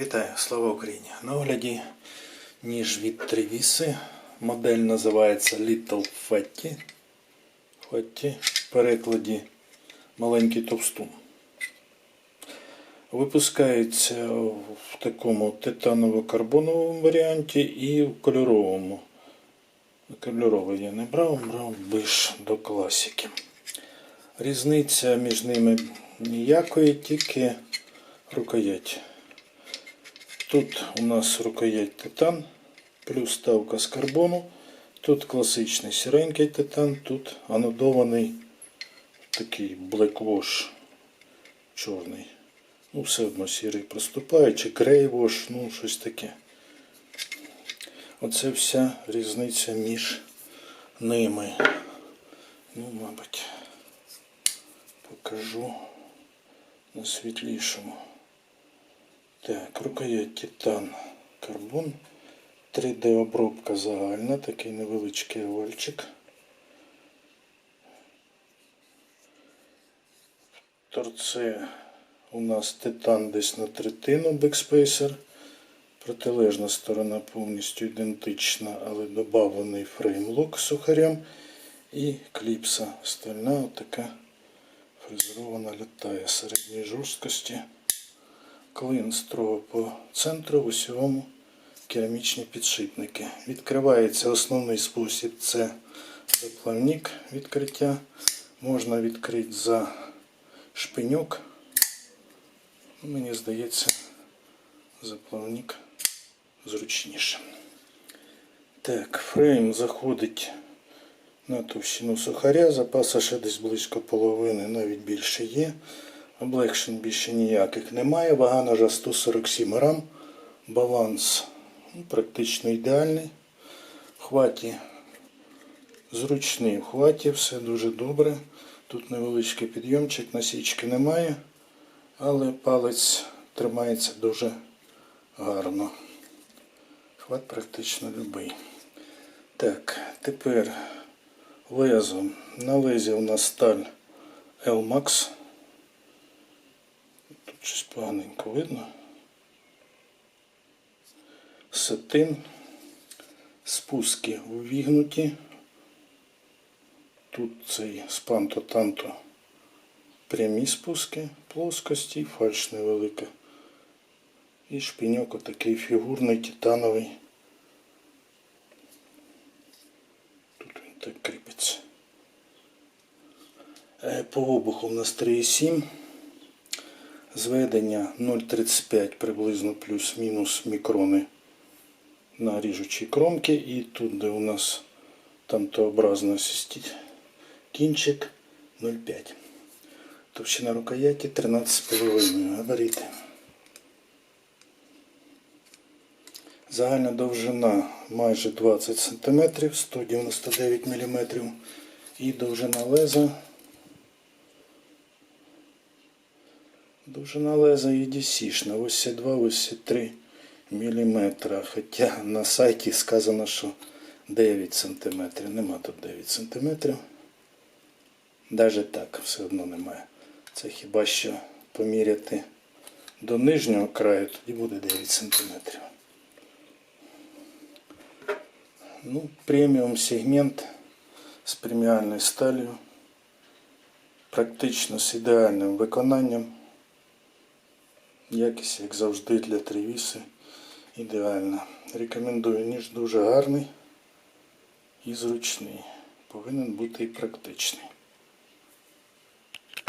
Вітаю, слава Україні! На огляді ніж від Тревіси. Модель називається Little Fatty. Fatty. В перекладі маленький товстун. Випускається в такому титаново-карбоновому варіанті і в кольоровому. Кольоровий я не брав, брав більш до класики. Різниця між ними ніякої, тільки рукоять. Тут у нас рукоять титан, плюс ставка з карбону. Тут класичний сіренький титан, тут анодований такий black чорний. Ну, все одно сірий проступає, чи wash, ну щось таке. Оце вся різниця між ними. Ну, мабуть, покажу на світлішому. Так, рукоять титан карбон. 3D обробка загальна, такий невеличкий овальчик. Торце у нас титан десь на третину бекспейсер. Протилежна сторона повністю ідентична, але додавлений фреймлок сухарям і кліпса стальна, така фрезерована літає середньої жорсткості. Клин строго по центру в усьому керамічні підшипники. Відкривається основний спосіб це заплавник відкриття. Можна відкрити за шпиньок. Мені здається, заплавник зручніше. Так, фрейм заходить на товщину сухаря, запаса ще десь близько половини, навіть більше є. Облегшень більше ніяких немає. Вага ножа 147 грам. Баланс ну, практично ідеальний. Хваті зручний в хваті, все дуже добре. Тут невеличкий підйомчик, насічки немає, але палець тримається дуже гарно. Хват практично любий. Так, тепер лезо. На лезі у нас сталь L-Max. Щось поганенько видно. Сатин. Спуски увігнуті. Тут цей спанто-танто прямі спуски, плоскості, фальш невелика. І шпиньок отакий фігурний, титановий. Тут він так кріпиться. Е, По обуху в нас 3,7. Зведення 0,35 приблизно плюс-мінус мікрони на ріжучій кромці. І тут, де у нас тантообразно сістить кінчик 0,5. Товщина рукояті 13,5 габарити. Загальна довжина майже 20 см, 199 мм. І довжина леза. Довжина леза EDC-шна, ось 2, ось 3 мм. Хоча на сайті сказано, що 9 см. Нема тут 9 см. Навіть так все одно немає. Це хіба що поміряти до нижнього краю, тоді буде 9 см. Ну, преміум сегмент з преміальною сталью. Практично з ідеальним виконанням. Якість, як завжди, для тривіси ідеальна. Рекомендую ніж дуже гарний і зручний. Повинен бути і практичний.